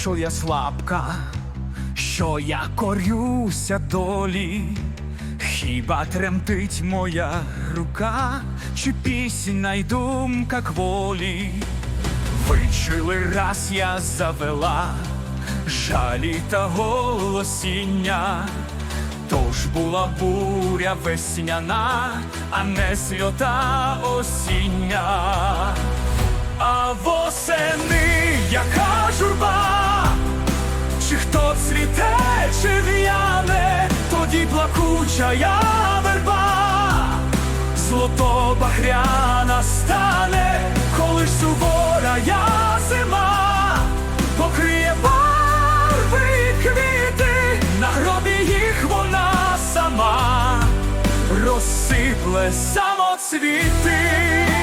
що я слабка, що я корюся долі. Хіба тремтить моя рука, чи пісня й думка кволі? Вичили раз я завела жалі та голосіння, тож була буря весняна, а не свята осіння. А восени цвіте, чи в'яне, тоді плакуча я верба, злото багряна стане, коли ж сувора я зима, покриє барви квіти, на гробі їх вона сама. Розсипле самоцвіти.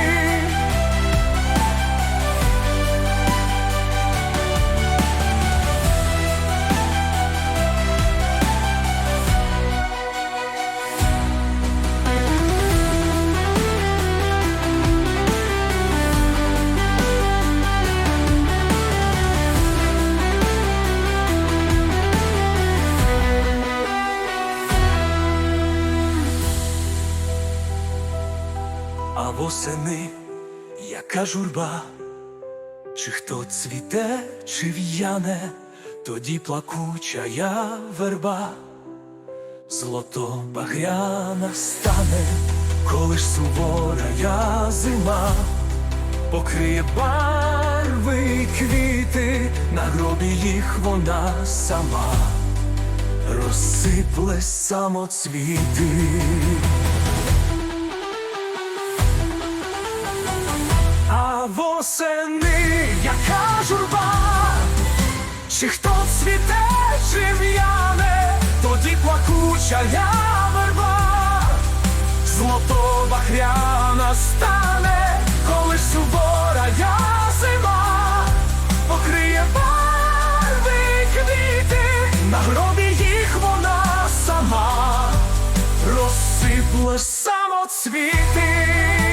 Восени яка журба, чи хто цвіте, чи в'яне, тоді плакуча я верба, злото багряна стане, коли ж сувора я зима, покриє барви квіти, на гробі їх вона сама, розсипле самоцвіти. Восени яка журба, чи хто цвіте, чи в'яне, тоді плакуча я верба, злото бахряна стане, коли сувора я зима, покриє барви квіти, на гробі їх вона сама. Розсипле самоцвіти.